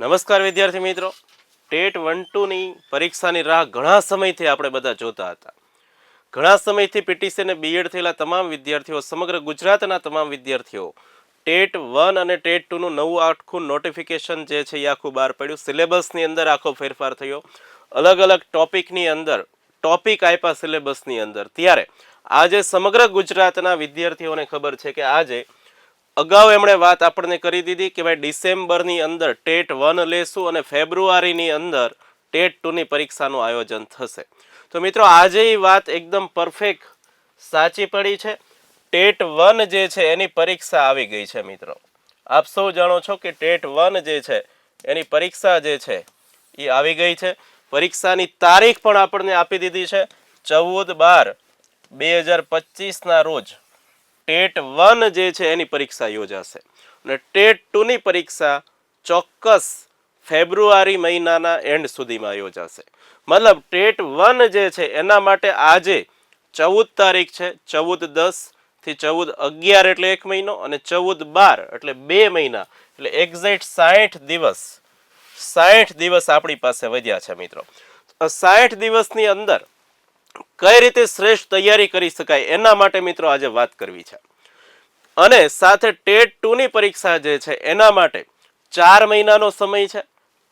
નમસ્કાર વિદ્યાર્થી મિત્રો. ટેટ વન ટુની પરીક્ષાની રાહ ઘણા સમયથી આપણે બધા જોતા હતા. ઘણા સમયથી પીટીસી અને બીએડ થયેલા તમામ વિદ્યાર્થીઓ, સમગ્ર ગુજરાતના તમામ વિદ્યાર્થીઓ ટેટ વન અને ટેટ ટુનું નવું આખું નોટિફિકેશન જે છે એ આખું બહાર પડ્યું. સિલેબસની અંદર આખો ફેરફાર થયો. અલગ અલગ ટોપિકની અંદર ટોપિક આપ્યા સિલેબસની અંદર. ત્યારે આજે સમગ્ર ગુજરાતના વિદ્યાર્થીઓને ખબર છે કે આજે અગાઉ એમણે વાત આપણને કરી દીધી કે ભાઈ ડિસેમ્બરની અંદર ટેટ વન લેશું અને ફેબ્રુઆરીની અંદર ટેટ ટુની પરીક્ષાનું આયોજન થશે. તો મિત્રો, આજે એ વાત એકદમ પરફેક્ટ સાચી પડી છે. ટેટ વન જે છે, એની પરીક્ષા આવી ગઈ છે મિત્રો. આપ સૌ જાણો છો કે ટેટ વન જે છે, એની પરીક્ષા જે છે, એ આવી ગઈ છે. પરીક્ષાની તારીખ પણ આપણને આપી દીધી છે. ચૌદ બાર બે હજાર પચીસના રોજ. ટેટ વન જે છે એની પરીક્ષા યોજાશે. અને ટેટ ટુની પરીક્ષા ચોક્કસ ફેબ્રુઆરી મહિનાના એન્ડ સુધીમાં યોજાશે. મતલબ ટેટ વન જે છે એના માટે આજે ચૌદ તારીખ છે, ચૌદ દસથી ચૌદ અગિયાર એટલે એક મહિનો અને ચૌદ બાર એટલે બે મહિના. એટલે એક્ઝેક્ટ સાઠ દિવસ સાઠ દિવસ આપણી પાસે વધ્યા છે મિત્રો. સાઠ દિવસની અંદર કઈ રીતે શ્રેષ્ઠ તૈયારી કરી શકાય એના માટે મિત્રો આજે વાત કરવી છે. અને સાથે ટેટ ટુની પરીક્ષા જે છે એના માટે ચાર મહિનાનો સમય છે.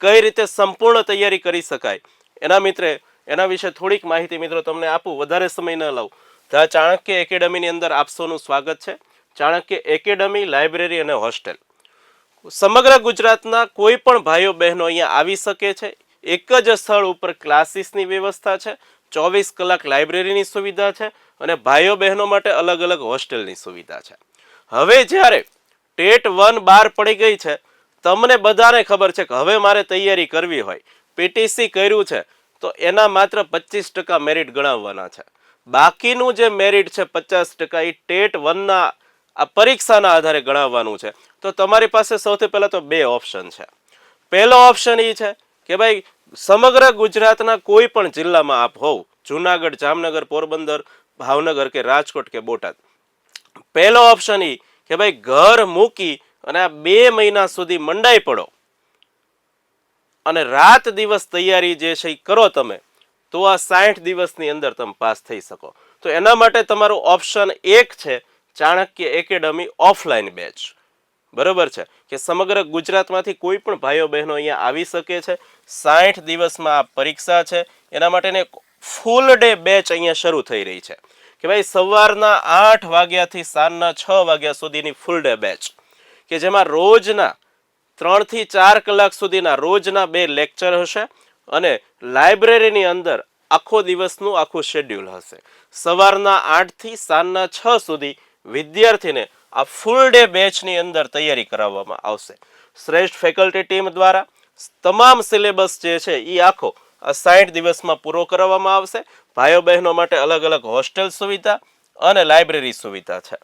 કઈ રીતે સંપૂર્ણ તૈયારી કરી શકાય એના મિત્રે એના વિશે થોડીક માહિતી મિત્રો તમને આપું. વધારે સમય ન લઉં તો ચાણક્ય એકેડમીની અંદર આપ સ્વાગત છે. ચાણક્ય એકેડમી, લાઇબ્રેરી અને હોસ્ટેલ. સમગ્ર ગુજરાતના કોઈ પણ ભાઈઓ બહેનો અહીંયા આવી શકે છે. એક જ સ્થળ ઉપર ક્લાસીસની વ્યવસ્થા છે. ચોવીસ કલાક લાઇબ્રેરીની સુવિધા છે અને ભાઈઓ બહેનો માટે અલગ અલગ હોસ્ટેલની સુવિધા છે. હવે જ્યારે ટેટ વન બહાર પડી ગઈ છે, તમને બધાને ખબર છે કે હવે મારે તૈયારી કરવી હોય પીટીસી કર્યું છે, તો એના માત્ર પચીસ ટકા મેરિટ ગણાવવાના છે. બાકીનું જે મેરિટ છે પચાસ ટકા એ ટેટ વનના આ પરીક્ષાના આધારે ગણાવવાનું છે. તો તમારી પાસે સૌથી પહેલાં તો બે ઓપ્શન છે. પહેલો ઓપ્શન એ છે કે ભાઈ સમગ્ર ગુજરાતના કોઈ પણ જિલ્લામાં આપ હોવ, જુનાગઢ, જામનગર, પોરબંદર, ભાવનગર કે રાજકોટ કે બોટાદ, પહેલો ઓપ્શન એ કે ભાઈ ઘર મૂકી અને આ બે મહિના સુધી મંડાઈ પડો. અને રાત દિવસ તૈયારી જે છે એ કરો તમે, તો આ સાઠ દિવસની અંદર તમે પાસ થઈ શકો. તો એના માટે તમારું ઓપ્શન એક છે, ચાણક્ય એકેડમી ઓફલાઈન બેચ. બરોબર છે કે સમગ્ર ગુજરાતમાંથી કોઈ પણ ભાઈઓ બહેનો અહીંયા આવી શકે છે. સાઠ દિવસમાં આ પરીક્ષા છે. એના માટેને ફૂલ ડે બેચ અહીંયા શરૂ થઈ રહી છે. કે ભાઈ સવારના આઠ વાગ્યાથી સાંજના છ વાગ્યા સુધીની ફૂલ ડે બેચ. કે જેમાં રોજના ત્રણથી ચાર કલાક સુધીના રોજના બે લેક્ચર હશે અને લાઇબ્રેરીની અંદર આખો દિવસનું આખું શેડ્યુલ હશે. સવારના આઠથી સાંજના છ સુધી વિદ્યાર્થીને આ ફૂલ ડે બેચની અંદર તૈયારી કરાવવામાં આવશે. શ્રેષ્ઠ ફેકલ્ટી ટીમ દ્વારા તમામ સિલેબસ જે છે એ આખો આ સાઠ દિવસમાં પૂરો કરવામાં આવશે. ભાઈઓ બહેનો માટે અલગ અલગ હોસ્ટેલ સુવિધા અને લાઇબ્રેરી સુવિધા છે.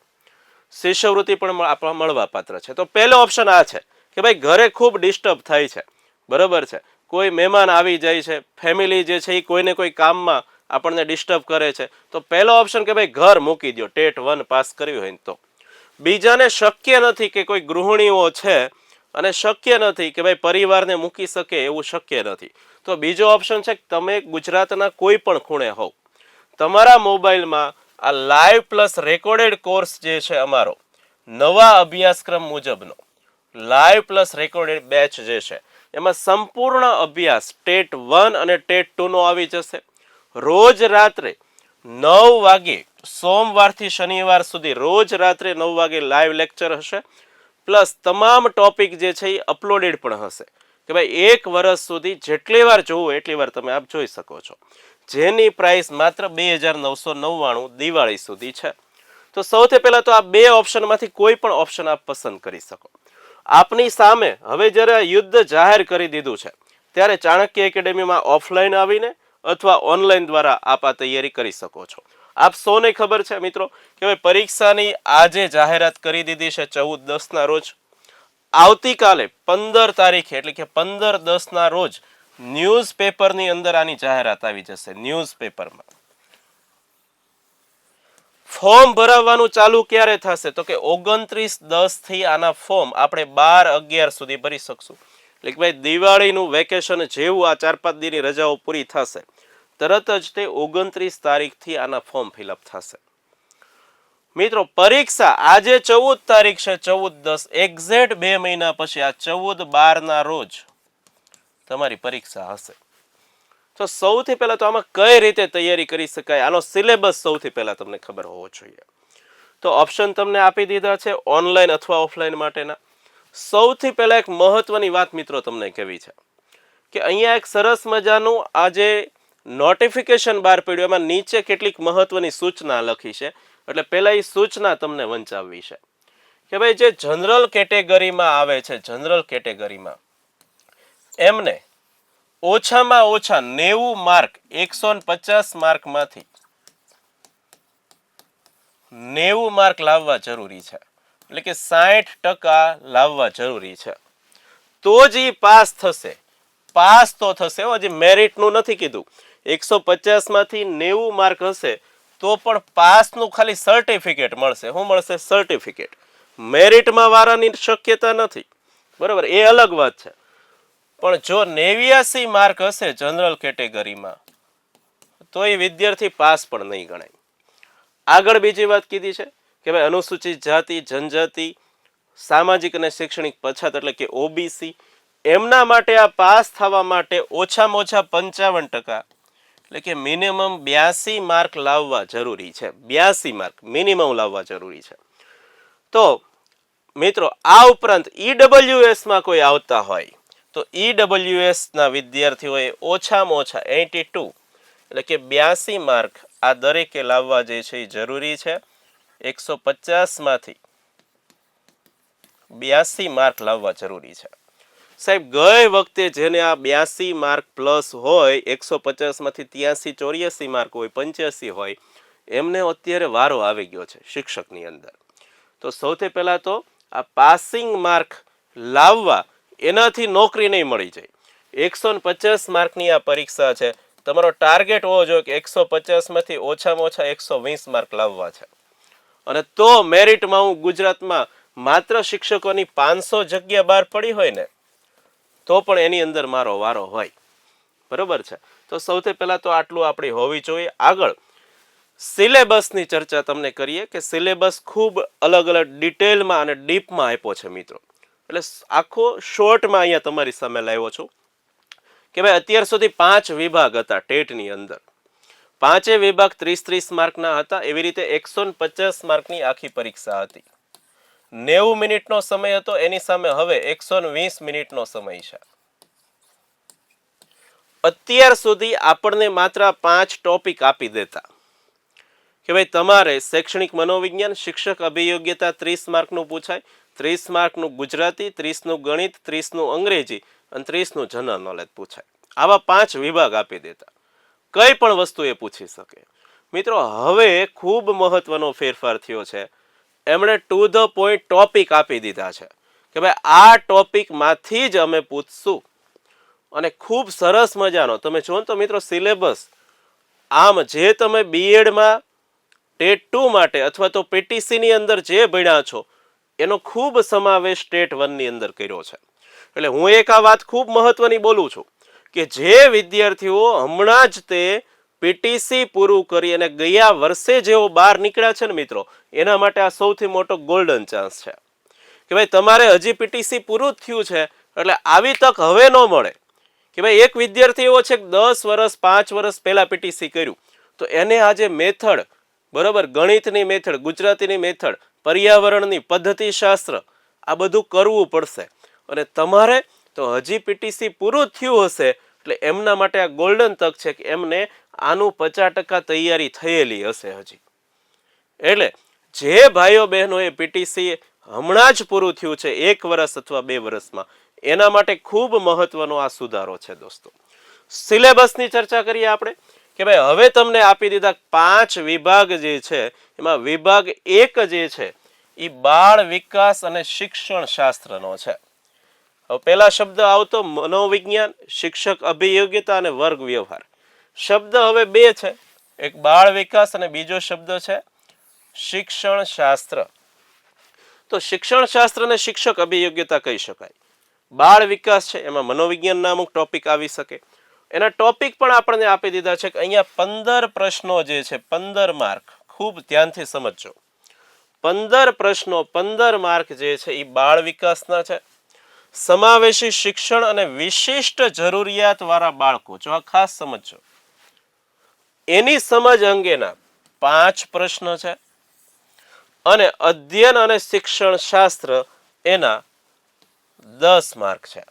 શિષ્યવૃત્તિ પણ આપણા મળવાપાત્ર છે. તો પહેલો ઓપ્શન આ છે કે ભાઈ ઘરે ખૂબ ડિસ્ટર્બ થાય છે. બરોબર છે? કોઈ મહેમાન આવી જાય છે ફેમિલી જે છે એ કોઈને કોઈ કામમાં આપણને ડિસ્ટર્બ કરે છે. તો પહેલો ઓપ્શન કે ભાઈ ઘર મૂકી દો ટેટ વન પાસ કર્યું હોય તો. બીજાને શક્ય નથી કે કોઈ ગૃહિણીઓ છે અને શક્ય નથી કે ભાઈ પરિવારને મૂકી શકે એવું શક્ય નથી. તો બીજો ઓપ્શન છે કે તમે ગુજરાતના કોઈ પણ ખૂણે હોવ, તમારા મોબાઈલમાં આ લાઈવ પ્લસ રેકોર્ડેડ કોર્સ જે છે અમારો, નવા અભ્યાસક્રમ મુજબનો, લાઈવ પ્લસ રેકોર્ડેડ બેચ જે છે, એમાં સંપૂર્ણ અભ્યાસ ટેટ વન અને ટેટ ટુનો આવી જશે. રોજ રાત્રે નવ વાગે સોમવારથી શનિવાર સુધી રોજ રાત્રે નવ વાગે લાઈવ લેક્ચર હશે. પ્લસ તમામ ટોપિક જે છે એ અપલોડેડ પણ હશે. કે ભાઈ એક વર્ષ સુધી જેટલી વાર જોવું એટલી વાર તમે આપ જોઈ શકો છો. જેની પ્રાઇસ માત્ર બે હજાર નવસો નવ્વાણું દિવાળી સુધી છે. તો સૌથી પહેલા તો આ બે ઓપ્શનમાંથી કોઈ પણ ઓપ્શન આપ પસંદ કરી શકો. આપની સામે હવે જ્યારે યુદ્ધ જાહેર કરી દીધું છે, ત્યારે ચાણક્ય એકેડેમીમાં ઓફલાઈન આવીને અથવા ઓનલાઈન દ્વારા આપ આ તૈયારી કરી શકો છો. આપ સૌને ખબર છે મિત્રો કે ભાઈ પરીક્ષાની આજે જાહેરાત કરી દીધી છે ચૌદ દસના રોજ. આવતીકાલે પંદર તારીખે, એટલે કે પંદર દસના રોજ ન્યૂઝ પેપરની અંદર આની જાહેરાત આવી જશે ન્યૂઝ પેપરમાં ફોર્મ ભરાવવાનું ચાલુ ક્યારે થશે? તો કે ઓગણત્રીસ દસથી આના ફોર્મ આપણે બાર અગિયાર સુધી ભરી શકશું. એટલે કે ભાઈ દિવાળીનું વેકેશન જેવું આ ચાર પાંચ દિનની રજાઓ પૂરી થશે. તરત જ તે ઓગણત્રીસ તારીખથી આના ફોર્મ ફિલઅપ થશે. મિત્રો, પરીક્ષા આજે ચૌદ તારીખ છે, ચૌદ દસ એક્ઝેક્ટ બે મહિના પછી આ ચૌદ બારના રોજ તમારી પરીક્ષા હશે. તો સૌથી પહેલા તો આમાં કઈ રીતે તૈયારી કરી શકાય? આનો સિલેબસ સૌથી પહેલા તમને ખબર હોવો જોઈએ. તો ઓપ્શન તમને આપી દીધા છે ઓનલાઈન અથવા ઓફલાઈન માટેના. સૌથી પહેલા એક મહત્વની વાત મિત્રો તમને કહેવી છે કે અહીંયા એક સરસ મજાનું આજે નોટિફિકેશન બહાર પડ્યું, એમાં નીચે કેટલીક મહત્વની સૂચના લખી છે. એટલે પહેલાં એ સૂચના તમને વંચાવવી છે. કે ભાઈ જે જનરલ કેટેગરીમાં આવે છે, જનરલ કેટેગરીમાં, એમને ઓછામાં ઓછા નેવું માર્ક, એકસો પચાસ માર્કમાંથી નેવું માર્ક લાવવા જરૂરી છે. એટલે કે સાઠ ટકા લાવવા જરૂરી છે. તો જ એ પાસ થશે. પાસ તો થશે હજી મેરિટનું નથી કીધું. એકસો પચાસમાંથી નેવું માર્ક હશે, તો પણ પાસનું ખાલી સર્ટિફિકેટ મળશે. શું મળશે સર્ટિફિકેટ મેરિટમાં વારાની શક્યતા નથી. બરાબર? એ અલગ વાત છે. પણ જો નેવ્યાસી માર્ક હશે જનરલ કેટેગરીમાં, તો એ વિદ્યાર્થી પાસ પણ નહીં ગણાય. આગળ બીજી વાત કીધી છે કે ભાઈ અનુસૂચિત જાતિ, જનજાતિ, સામાજિક અને શૈક્ષણિક પછાત એટલે કે ઓબીસી, એમના માટે આ પાસ થવા માટે ઓછામાં ઓછા પંચાવન ટકા એટલે કે મિનિમમ બ્યાસી માર્ક લાવવા જરૂરી છે. બ્યાસી માર્ક મિનિમમ લાવવા જરૂરી છે. તો મિત્રો, આ ઉપરાંત ઈડબલ્યુએસમાં કોઈ આવતા હોય, તો ઈડબલ્યુએસના વિદ્યાર્થીઓએ ઓછામાં ઓછા એટી ટુ એટલે કે બ્યાસી માર્ક આ દરેકે લાવવા જે છે એ જરૂરી છે. એકસો પચાસમાંથી બ્યાસી માર્ક લાવવા જરૂરી છે. સાહેબ, ગઈ વખતે જેને આ બ્યાસી માર્ક પ્લસ હોય, એકસો પચાસમાંથી ત્યાંસી, ચોર્યાસી માર્ક હોય, પંચ્યાસી હોય, એમને અત્યારે વારો આવી ગયો છે શિક્ષકની અંદર. તો સૌથી પહેલાં તો આ પાસિંગ માર્ક લાવવા એનાથી નોકરી નહીં મળી જાય. એકસો પચાસ માર્કની આ પરીક્ષા છે. તમારો ટાર્ગેટ હોવો જોઈએ કે એકસો પચાસમાંથી ઓછામાં ઓછા એકસો વીસ માર્ક લાવવા છે. અને તો મેરિટમાં હું ગુજરાતમાં માત્ર શિક્ષકોની પાંચસો જગ્યા બહાર પડી હોય ને તો પણ એની અંદર મારો વારો હોય. બરોબર છે? તો સૌથી પહેલાં તો આટલું આપણી હોવી જોઈએ. આગળ, સિલેબસની ચર્ચા તમને કરીએ કે સિલેબસ ખૂબ અલગ અલગ ડિટેલમાં અને ડીપમાં આપ્યો છે મિત્રો. એટલે આખો શોર્ટમાં અહીંયા તમારી સામે લાવ્યો છું કે ભાઈ અત્યાર સુધી પાંચ વિભાગ હતા ટેટની અંદર. પાંચે વિભાગ ત્રીસ ત્રીસ માર્કના હતા. એવી રીતે એકસો પચાસ માર્કની આખી પરીક્ષા હતી. નેવું મિનિટનો સમય હતો, એની સામે હવે એકસો વીસ મિનિટનો સમય છે. અત્યાર સુધી આપણને માત્ર પાંચ ટોપિક આપી દેતા. કે ભાઈ તમારે શૈક્ષણિક મનોવિજ્ઞાન, શિક્ષક અભિયોગ્યતા ત્રીસ માર્કનું પૂછાય, ત્રીસ માર્કનું ગુજરાતી, ત્રીસનું ગણિત, ત્રીસનું અંગ્રેજી અને ત્રીસનું જનરલ નોલેજ પૂછાય. આવા પાંચ વિભાગ આપી દેતા. કંઈ પણ વસ્તુ એ પૂછી શકે. મિત્રો, હવે ખૂબ મહત્વનો ફેરફાર થયો છે. એમણે ટુ ધ પોઈન્ટ ટોપિક આપી દીધા છે કે ભાઈ આ ટોપિકમાંથી જ અમે પૂછશું. અને ખૂબ સરસ મજાનો. તમે જો તો મિત્રો સિલેબસ આમ જે તમે બીએડમાં ટેટ ટુ માટે અથવા તો પીટીસીની અંદર જે ભણ્યા છો, એનો ખૂબ સમાવેશ ટેટ વનની અંદર કર્યો છે. એટલે હું એક આ વાત ખૂબ મહત્વની બોલું છું કે જે વિદ્યાર્થીઓ હમણાં જ તે પીટીસી પૂરું કરી અને ગયા વર્ષે જેઓ બહાર નીકળ્યા છે ને મિત્રો, એના માટે આ સૌથી મોટો ગોલ્ડન ચાન્સ છે. કે ભાઈ તમારે હજી પીટીસી પૂરું થયું છે, એટલે આવી તક હવે ન મળે. કે ભાઈ એક વિદ્યાર્થી એવો છે કે દસ વર્ષ, પાંચ વર્ષ પહેલા પીટીસી કર્યું. તો એને આજે મેથડ, બરોબર, ગણિતની મેથડ, ગુજરાતીની મેથડ, પર્યાવરણની પદ્ધતિશાસ્ત્ર, આ બધું કરવું પડશે. અને તમારે તો હજી પીટીસી પૂરું થયું હશે, એટલે એમના માટે આ ગોલ્ડન તક છે કે એમને આનું પચાસ ટકા તૈયારી થયેલી હશે હજી. એટલે જે ભાઈઓ બહેનોએ પીટીસી હમણાં જ પૂરું થયું છે, એક વર્ષ અથવા બે વર્ષમાં એના માટે ખૂબ મહત્વનો આ સુધારો છે દોસ્તો. સિલેબસની ચર્ચા કરીએ આપણે, કે ભાઈ હવે તમને આપી દીધા પાંચ વિભાગ જે છે, એમાં વિભાગ એક જે છે એ બાળ વિકાસ અને શિક્ષણ શાસ્ત્રનો છે. પહેલા શબ્દ આવતો મનોવિજ્ઞાન, શિક્ષક અભિયોગ્યતા અને વર્ગ વ્યવહાર. શબ્દ હવે બે છે. એક બાળ વિકાસ અને બીજો શબ્દ છે શિક્ષણ શાસ્ત્ર. તો શિક્ષણ શાસ્ત્રને શિક્ષક અભિયોગ્યતા કહી શકાય. બાળ વિકાસ છે, એમાં મનોવિજ્ઞાનના અમુક ટોપિક આવી શકે. એના ટોપિક પણ આપણને આપી દીધા છે કે અહીંયા પંદર પ્રશ્નો જે છે, પંદર માર્ક ખૂબ ધ્યાનથી સમજજો. પંદર પ્રશ્નો, પંદર માર્ક જે છે એ બાળ વિકાસના છે. સમાવેશી શિક્ષણ અને વિશિષ્ટ જરૂરિયાત વાળા બાળકો. જો આ ખાસ સમજજો. એની સમજ અંગેના પાંચ પ્રશ્ન છે. અને અધ્યયન અને શિક્ષણ શાસ્ત્ર એના દસ માર્ક છે.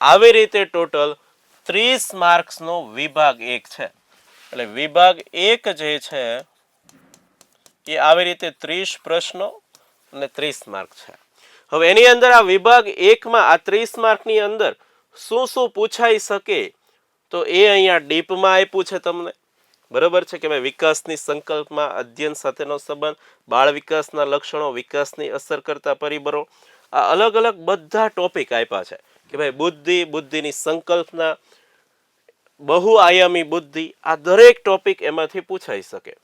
આવી રીતે ટોટલ ત્રીસ માર્ક્સનો વિભાગ એક છે. એટલે વિભાગ એક જે છે એ આવી રીતે ત્રીસ પ્રશ્નો અને ત્રીસ માર્ક છે. હવે એની અંદર આ વિભાગ એકમાં આ ત્રીસ માર્કની અંદર શું શું પૂછાઈ શકે તો એ અહીંયા ડીપમાં આપ્યું છે તમને. બરાબર છે કે ભાઈ વિકાસની સંકલ્પમાં અધ્યયન સાથેનો સંબંધ, બાળ વિકાસના લક્ષણો, વિકાસની અસર કરતા પરિબળો, આ અલગ અલગ બધા ટોપિક આપ્યા છે કે ભાઈ બુદ્ધિ, બુદ્ધિની સંકલ્પના બહુઆયામી બુદ્ધિ, આ દરેક ટોપિક એમાંથી પૂછાઈ શકે.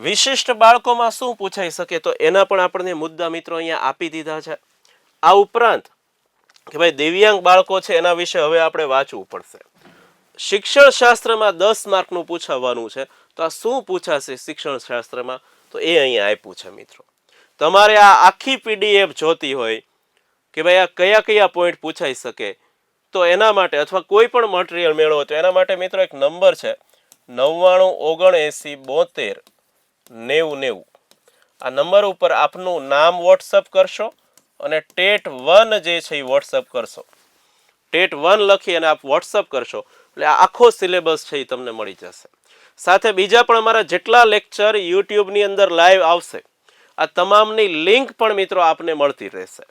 વિશિષ્ટ બાળકોમાં શું પૂછાઈ શકે તો એના પણ આપણને મુદ્દા મિત્રો અહીંયા આપી દીધા છે. આ ઉપરાંત કે ભાઈ દિવ્યાંગ બાળકો છે એના વિશે હવે આપણે વાંચવું પડશે. શિક્ષણ શાસ્ત્રમાં દસ માર્કનું પૂછાવવાનું છે. તો આ શું પૂછાશે શિક્ષણ શાસ્ત્રમાં તો એ અહીંયા આપ્યું છે મિત્રો. તમારે આ આખી પીડીએફ જોતી હોય કે ભાઈ આ કયા કયા પોઈન્ટ પૂછાઈ શકે, તો એના માટે અથવા કોઈ પણ મટીરિયલ મેળવો તો એના માટે મિત્રો એક નંબર છે નવ્વાણું ઓગણએંસી બોતેર નેવું નેવું. આ નંબર ઉપર આપનું નામ વોટ્સઅપ કરશો અને ટેટ વન જે છે એ વોટ્સઅપ કરશો. ટેટ વન લખી અને આપ વોટ્સઅપ કરશો. એટલે આખો સિલેબસ છે એ તમને મળી જશે. સાથે બીજા પણ અમારા જેટલા લેક્ચર યુટ્યુબની અંદર લાઈવ આવશે, આ તમામની લિંક પણ મિત્રો આપને મળતી રહેશે.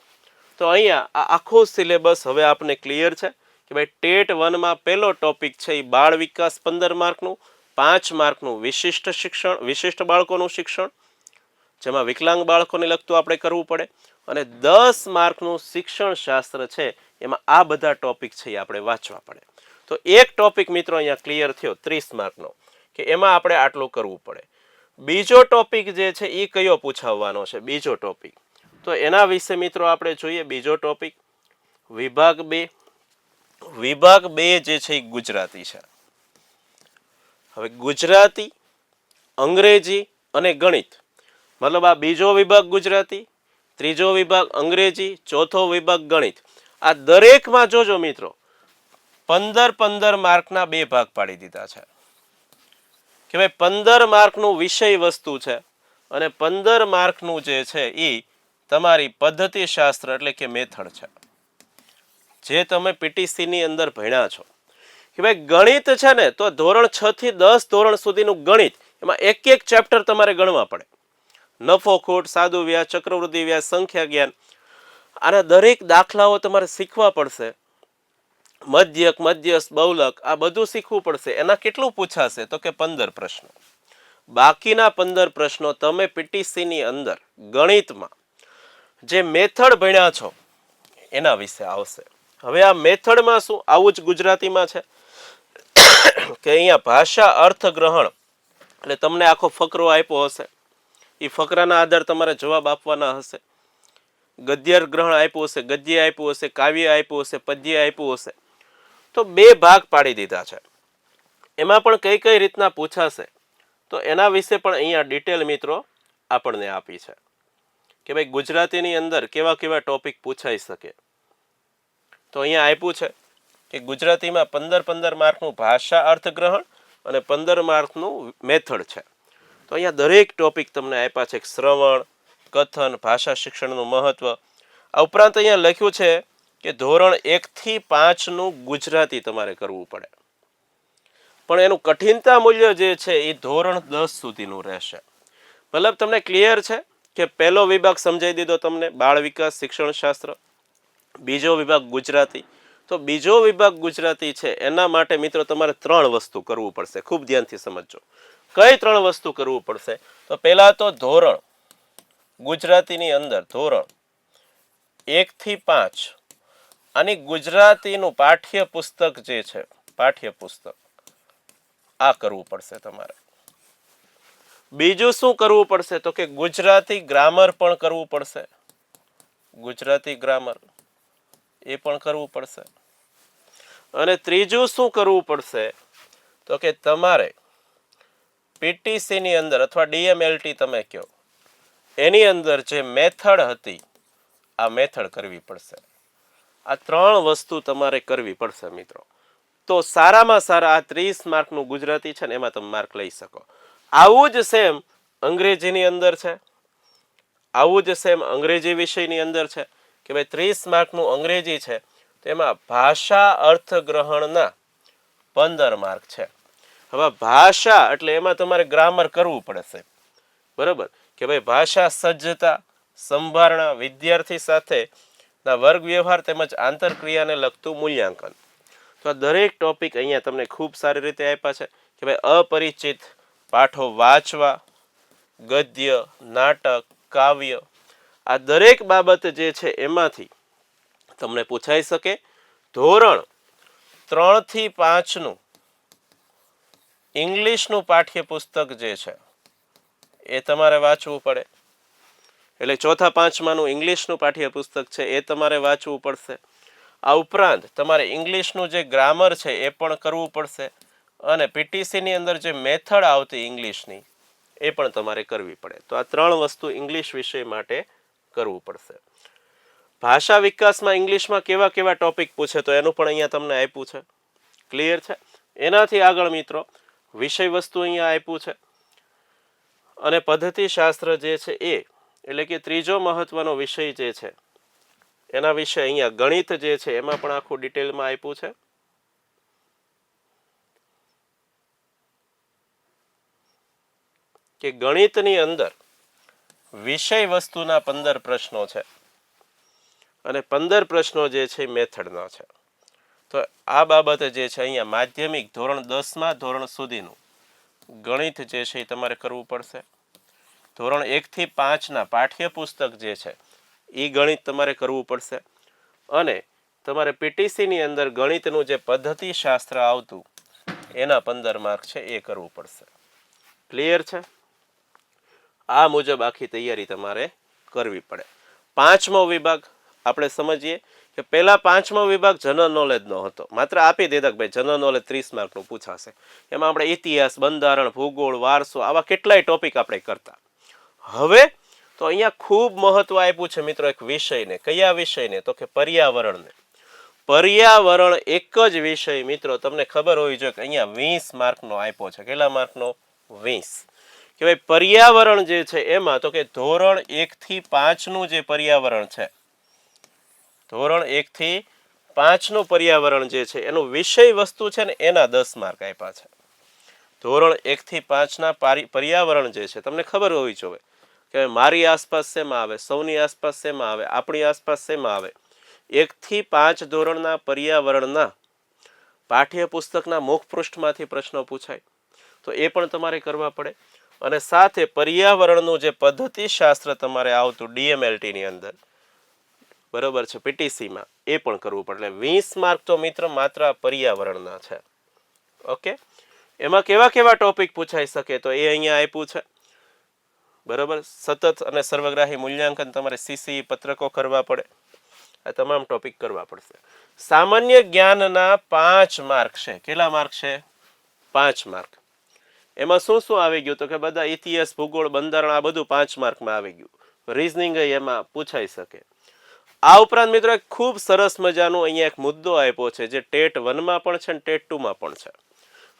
તો અહીંયા આ આખો સિલેબસ હવે આપને ક્લિયર છે કે ભાઈ ટેટ વનમાં પહેલો ટોપિક છે એ બાળ વિકાસ પંદર માર્કનું, પાંચ માર્કનું વિશિષ્ટ શિક્ષણ, વિશિષ્ટ બાળકોનું શિક્ષણ, જેમાં વિકલાંગ બાળકોને લગતું આપણે કરવું પડે, અને દસ માર્કનું શિક્ષણ શાસ્ત્ર છે એમાં આ બધા ટોપિક છે એ આપણે વાંચવા પડે. તો એક ટોપિક મિત્રો અહીંયા ક્લિયર થયો ત્રીસ માર્કનો, કે એમાં આપણે આટલું કરવું પડે. બીજો ટોપિક જે છે એ કયો પૂછાવવાનો છે? બીજો ટોપિક. તો એના વિશે મિત્રો આપણે જોઈએ બીજો ટોપિક. વિભાગ બે. વિભાગ બે જે છે એ ગુજરાતી છે. હવે ગુજરાતી, અંગ્રેજી અને ગણિત. મતલબ આ બીજો વિભાગ ગુજરાતી, ત્રીજો વિભાગ અંગ્રેજી, ચોથો વિભાગ ગણિત. આ દરેકમાં જોજો મિત્રો પંદર પંદર માર્કના બે ભાગ પાડી દીધા છે. કે ભાઈ પંદર માર્કનું વિષય વસ્તુ છે અને પંદર માર્કનું જે છે એ તમારી પદ્ધતિશાસ્ત્ર એટલે કે મેથડ છે. જે તમે પીટીસીની અંદર ભણ્યા છો. કે ભાઈ ગણિત છે ને તો ધોરણ છ થી દસ ધોરણ સુધીનું ગણિત એમાં એક એક ચેપ્ટર તમારે ગણવા પડે. નફો ખોટ, સાદુ વ્યાજ, ચક્રવૃદ્ધિ વ્યાજ, સંખ્યા જ્ઞાન. આના દરેક દાખલાઓ તમારે શીખવા પડશે. મધ્યક, મધ્યસ્થ, બહુલક, આ બધું શીખવું પડશે. એના કેટલું પૂછાશે? તો કે પંદર પ્રશ્નો. બાકીના પંદર પ્રશ્નો તમે પીટીસીની અંદર ગણિતમાં જે મેથડ ભણ્યા છો, એના વિશે આવશે. હવે આ મેથડમાં શું? આવું જ ગુજરાતીમાં છે કે અહીંયા ભાષા અર્થગ્રહણ, એટલે તમને આખો ફકરો આપ્યો હશે. એ ફકરાના આધાર તમારે જવાબ આપવાના હશે. ગદ્ય ગ્રહણ આપ્યું હશે, ગદ્ય આપ્યું હશે, કાવ્ય આપ્યું હશે, પદ્ય આપ્યું હશે. તો બે ભાગ પાડી દીધા છે. એમાં પણ કઈ કઈ રીતના પૂછાશે તો એના વિશે પણ અહીંયા ડિટેલ મિત્રો આપણને આપી છે. કે ભાઈ ગુજરાતીની અંદર કેવા કેવા ટોપિક પૂછાઈ શકે. તો અહીંયા આપ્યું છે કે ગુજરાતીમાં પંદર પંદર માર્કનું ભાષા અર્થગ્રહણ અને પંદર માર્કનું મેથડ છે. તો અહીંયા દરેક ટોપિક તમને આપ્યા છે, શ્રવણ, કથન, ભાષા શિક્ષણનું મહત્વ. આ ઉપરાંત અહીંયા લખ્યું છે કે ધોરણ એકથી પાંચનું ગુજરાતી તમારે કરવું પડે. પણ એનું કઠિનતા મૂલ્ય જે છે એ ધોરણ દસ સુધીનું રહેશે. મતલબ તમને ક્લિયર છે કે પહેલો વિભાગ સમજાવી દીધો તમને, બાળ વિકાસ, શિક્ષણ શાસ્ત્ર. બીજો વિભાગ ગુજરાતી. તો બીજો વિભાગ ગુજરાતી છે, એના માટે મિત્રો તમારે ત્રણ વસ્તુ કરવું પડશે. ખૂબ ધ્યાનથી સમજજો. કઈ ત્રણ વસ્તુ કરવું પડશે? તો પહેલા તો ધોરણ ગુજરાતીની અંદર ધોરણ એક થી પાંચ આની ગુજરાતીનું પાઠ્ય પુસ્તક જે છે પાઠ્ય પુસ્તક આ કરવું પડશે તમારે. બીજું શું કરવું પડશે? તો કે ગુજરાતી ગ્રામર પણ કરવું પડશે. ગુજરાતી ગ્રામર, એ પણ કરવું પડશે. અને ત્રીજું શું કરવું પડશે? તો કે તમારે પીટીસીની અંદર અથવા ડીએમએલટી તમે કહો, એની અંદર જે મેથડ હતી, આ મેથડ કરવી પડશે. આ ત્રણ વસ્તુ તમારે કરવી પડશે, મિત્રો. તો સારામાં સારા આ ત્રીસ માર્કનું ગુજરાતી છે ને, એમાં તમે માર્ક લઈ શકો. આવું જ સેમ અંગ્રેજીની અંદર છે. આવું જ સેમ અંગ્રેજી વિષયની અંદર છે કે ભાઈ ત્રીસ માર્કનું અંગ્રેજી છે તેમાં ભાષા અર્થગ્રહણના પંદર માર્ક છે. હવે ભાષા એટલે એમાં તમારે ગ્રામર કરવું પડશે. બરોબર? કે ભાઈ ભાષા સજ્જતા, સંભારણા વિદ્યાર્થી સાથે ના, વર્ગ વ્યવહાર તેમજ આંતરક્રિયાને લગતું મૂલ્યાંકન. તો આ દરેક ટોપિક અહીંયા તમને ખૂબ સારી રીતે આપ્યા છે કે ભાઈ અપરિચિત પાઠો વાંચવા, ગદ્ય, નાટક, કાવ્ય, આ દરેક બાબત જે છે એમાંથી તમને પૂછાઈ શકે ધોરણ ત્રણથી પાંચનું ઇંગ્લિશનું પાઠ્યપુસ્તક જે છે એ તમારે વાંચવું પડે. એટલે ચોથા પાંચમાનું ઇંગ્લિશનું પાઠ્યપુસ્તક છે, એ તમારે વાંચવું પડશે. આ ઉપરાંત તમારે ઇંગ્લિશનું જે ગ્રામર છે, એ પણ કરવું પડશે અને પીટીસીની અંદર જે મેથડ આવતી ઇંગ્લિશની, એ પણ તમારે કરવી પડે. તો આ ત્રણ વસ્તુ ઇંગ્લિશ વિષય માટે કરવું પડશે. ભાષા વિકાસમાં ઇંગ્લિશમાં કેવા કેવા ટોપિક પૂછે તો એનું પણ અહીંયા તમને આપ્યું છે. ક્લિયર છે? એનાથી આગળ મિત્રો વિષય વસ્તુ અહીંયા આપ્યું છે. અને પદ્ધતિશાસ્ત્ર જે છે, એ એટલે કે ત્રીજો મહત્વનો વિષય જે છે, એના વિશે અહીંયા ગણિત જે છે, એમાં પણ આખું ડિટેલમાં આપ્યું છે. કે ગણિતની અંદર વિષય વસ્તુના પંદર પ્રશ્નો છે અને પંદર પ્રશ્નો જે છે મેથડના છે. તો આ બાબતે જે છે અહીંયા માધ્યમિક ધોરણ દસમાં ધોરણ સુધીનું ગણિત જે છે એ તમારે કરવું પડશે. ધોરણ એકથી પાંચના પાઠ્યપુસ્તક જે છે એ ગણિત તમારે કરવું પડશે. અને તમારે પીટીસીની અંદર ગણિતનું જે પદ્ધતિ શાસ્ત્ર આવતું, એના પંદર માર્ક છે, એ કરવું પડશે. ક્લિયર છે? આ મુજબ આખી તૈયારી તમારે કરવી પડે. પાંચમો વિભાગ આપણે સમજીએ કે પહેલાં પાંચમો વિભાગ જનરલ નોલેજનો હતો. માત્ર આપી દીધા કે ભાઈ જનરલ નોલેજ ત્રીસ માર્કનું પૂછાશે. એમાં આપણે ઇતિહાસ, બંધારણ, ભૂગોળ, વારસો, આવા કેટલાય ટોપિક આપણે કરતા. હવે તો અહીંયા ખૂબ મહત્વ આપ્યું છે મિત્રો એક વિષયને. કયા વિષયને? તો કે પર્યાવરણને. પર્યાવરણ એક જ વિષય મિત્રો, તમને ખબર હોવી જોઈએ કે અહીંયા વીસ માર્કનો આપ્યો છે. કેટલા માર્કનો? વીસ. કે ભાઈ પર્યાવરણ જે છે એમાં, તો કે ધોરણ એકથી પાંચનું જે પર્યાવરણ છે, ધોરણ એકથી પાંચનું પર્યાવરણ જે છે, એનું વિષય વસ્તુ છે ને એના દસ માર્ક આપ્યા છે. ધોરણ એકથી પાંચના પારી- પર્યાવરણ જે છે, તમને ખબર હોવી જોઈએ. કે મારી આસપાસ શેમાં આવે? સૌની આસપાસ શેમાં આવે? આપણી આસપાસ શેમાં આવે? એકથી પાંચ ધોરણના પર્યાવરણના પાઠ્યપુસ્તકના મુખપૃષ્ઠમાંથી પ્રશ્નો પૂછાય. તો એ પણ તમારે કરવા પડે. અને સાથે પર્યાવરણનું જે પદ્ધતિશાસ્ત્ર તમારે આવતું ડીએમએલટીની અંદર. બરોબર છે પીટીસીમાં એ પણ કરવું પડે. એટલે વીસ માર્ક તો મિત્ર માત્ર પર્યાવરણના છે. ઓકે? એમાં કેવા કેવા ટોપિક પૂછાઈ શકે? તો એ અહીંયા આપ્યું છે. બરોબર? સતત અને સર્વગ્રાહી મૂલ્યાંકન તમારે સીસી પત્રકો કરવા પડે. આ તમામ ટોપિક કરવા પડશે. સામાન્ય જ્ઞાનના પાંચ માર્ક છે. કેટલા માર્ક છે? પાંચ માર્ક એમાં શું શું આવી ગયું? તો કે બધા ઇતિહાસ, ભૂગોળ, બંધારણ, આ બધું પાંચ માર્કમાં આવી ગયું. રિઝનિંગ એમાં પૂછાઈ શકે. આ ઉપરાંત મિત્રો એક ખૂબ સરસ મજાનો અહીંયા એક મુદ્દો આપ્યો છે, જે ટેટ વનમાં પણ છે અને ટેટ ટુમાં પણ છે.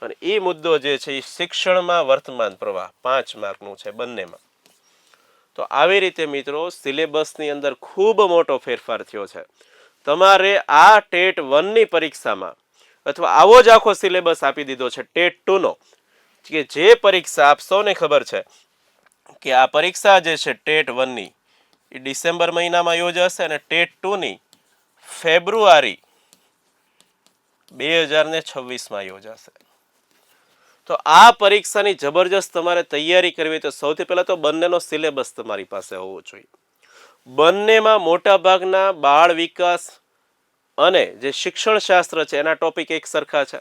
અને એ મુદ્દો જે છે એ શિક્ષણમાં વર્તમાન પ્રવાહ પાંચ માર્કનું છે બંનેમાં. તો આવી રીતે મિત્રો સિલેબસની અંદર ખૂબ મોટો ફેરફાર થયો છે. તમારે આ ટેટ વનની પરીક્ષામાં અથવા આવો જ આખો સિલેબસ આપી દીધો છે, ટેટ ટુનો, કે જે પરીક્ષા આપ સૌને ખબર છે કે આ પરીક્ષા જે છે ટેટ વનની, એ ડિસેમ્બર મહિનામાં યોજાશે અને ટેટ ટુની ફેબ્રુઆરી બે હજાર ને છવ્વીસમાં યોજાશે. તો આ પરીક્ષાની જબરજસ્ત તમારે તૈયારી કરવી તો સૌથી પહેલાં તો બંનેનો સિલેબસ તમારી પાસે હોવો જોઈએ. બંનેમાં મોટાભાગના બાળ વિકાસ અને જે શિક્ષણ શાસ્ત્ર છે, એના ટોપિક એક સરખા છે.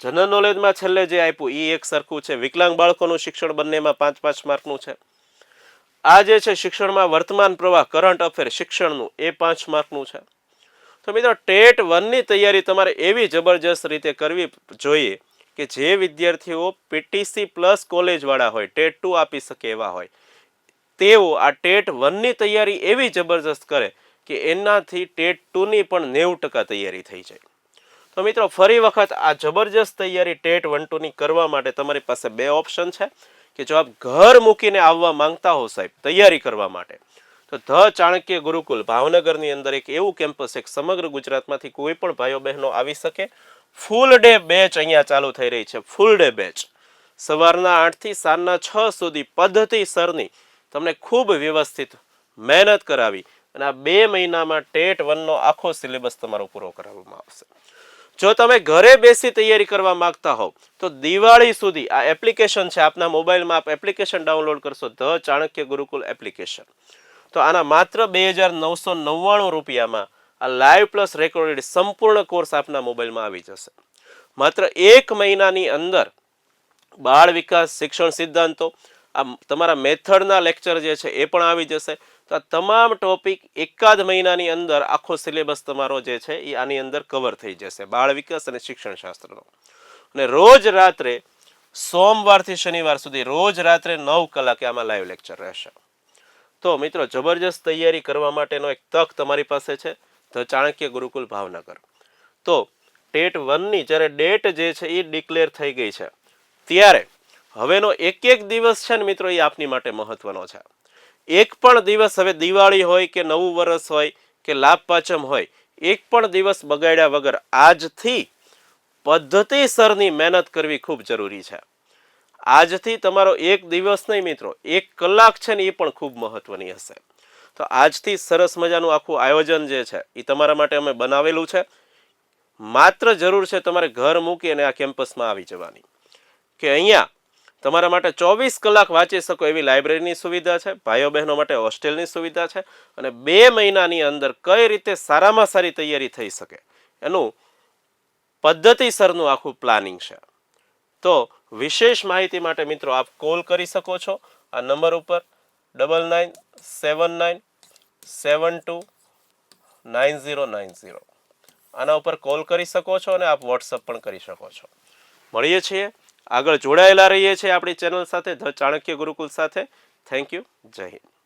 જનરલ નોલેજમાં છેલ્લે જે આપ્યું એ એક સરખું છે. વિકલાંગ બાળકોનું શિક્ષણ બંનેમાં પાંચ પાંચ માર્કનું છે. આ જે છે, શિક્ષણમાં વર્તમાન પ્રવાહ, કરંટ અફેર, શિક્ષણનું, એ પાંચ માર્કનું છે. તો મિત્રો, ટેટ વનની તૈયારી તમારે એવી જબરજસ્ત રીતે કરવી જોઈએ કે જે વિદ્યાર્થીઓ પીટીસી પ્લસ કોલેજવાળા હોય, ટેટ ટુ આપી શકે એવા હોય, તેઓ આ ટેટ વનની તૈયારી એવી જબરજસ્ત કરે કે એનાથી ટેટ ટુની પણ નેવું ટકા તૈયારી થઈ જાય. તો મિત્રો, ફરી વખત આ જબરજસ્ત તૈયારી ટેટ વન ટુની કરવા માટે તમારી પાસે બે ઓપ્શન છે, કે જો આપ ઘર મૂકીને આવવા માંગતા હો સાહેબ, તૈયારી કરવા માટે, તો ધ ચાણક્ય ગુરુકુલ ભાવનગરની અંદર એક એવું કેમ્પસ એક સમગ્ર ગુજરાતમાંથી કોઈ પણ ભાઈઓ બહેનો આવી શકે ફૂલ ડે બેચ અહીંયા ચાલુ થઈ રહી છે, ફૂલ ડે બેચ. સવારના આઠથી સાંજના છ સુધી પદ્ધતિસરની તમને ખૂબ વ્યવસ્થિત મહેનત કરાવી અને આ બે મહિનામાં ટેટ વનનો આખો સિલેબસ તમારો પૂરો કરાવવામાં આવશે. જો તમે ઘરે બેસી તૈયારી કરવા માંગતા હોવ, તો દિવાળી સુધી આ એપ્લિકેશન છે, આપના મોબાઈલમાં આપ એપ્લિકેશન ડાઉનલોડ કરશો, ધ ચાણક્ય ગુરુકુલ એપ્લિકેશન. તો આના માત્ર બે હજાર નવસો નવ્વાણું રૂપિયામાં આ લાઈવ પ્લસ રેકોર્ડેડ સંપૂર્ણ કોર્સ આપના મોબાઈલમાં આવી જશે. માત્ર એક મહિનાની અંદર બાળ વિકાસ, શિક્ષણ સિદ્ધાંતો, આ તમારા મેથડના લેક્ચર જે છે એ પણ આવી જશે. તો આ તમામ ટોપિક એકાદ મહિનાની અંદર આખો સિલેબસ તમારો જે છે એ આની અંદર કવર થઈ જશે, બાળ વિકાસ અને શિક્ષણ શાસ્ત્રનો. અને રોજ રાત્રે સોમવારથી શનિવાર સુધી રોજ રાત્રે નવ કલાકે આમાં લાઈવ લેક્ચર રહેશે. તો મિત્રો, જબરજસ્ત તૈયારી કરવા માટેનો એક તક તમારી પાસે છે. ધ ચાણક્ય ગુરુકુલ ભાવનગર. તો ટેટ વનની જ્યારે ડેટ જે છે એ ડિક્લેર થઈ ગઈ છે, ત્યારે હવેનો એક એક દિવસ છે ને મિત્રો એ આપની માટે મહત્વનો છે. એક પણ દિવસ હવે દિવાળી હોય કે નવું વર્ષ હોય કે લાભ પાંચમ હોય, એક પણ દિવસ બગાડ્યા વગર આજથી પદ્ધતિસરની મહેનત કરવી ખૂબ જરૂરી છે. આજથી તમારો એક દિવસ નહીં મિત્રો, એક કલાક છે ને એ પણ ખૂબ મહત્વની હશે. તો આજથી સરસ મજાનું આખું આયોજન જે છે એ તમારા માટે અમે બનાવેલું છે. માત્ર જરૂર છે તમારે ઘર મૂકી અને આ કેમ્પસમાં આવી જવાની. કે અહીંયા તમારા માટે ચોવીસ કલાક વાંચી શકો એવી લાઇબ્રેરીની સુવિધા છે, ભાઈઓ બહેનો માટે હોસ્ટેલની સુવિધા છે અને બે મહિનાની અંદર કઈ રીતે સારામાં સારી તૈયારી થઈ શકે. એનું પદ્ધતિસરનું આખું પ્લાનિંગ છે. તો વિશેષ માહિતી માટે મિત્રો આપ કોલ કરી શકો છો. આ નંબર ઉપર double nine seven nine seven two nine zero nine zero આના ઉપર કોલ કરી શકો છો અને આપ વોટ્સઅપ પણ કરી શકો છો. મળીએ છીએ. આગળ જોડાયેલા રહીએ છીએ આપણી ચેનલ સાથે, ધ ચાણક્ય ગુરુકુલ સાથે. થેન્ક યુ જય હિન્દ.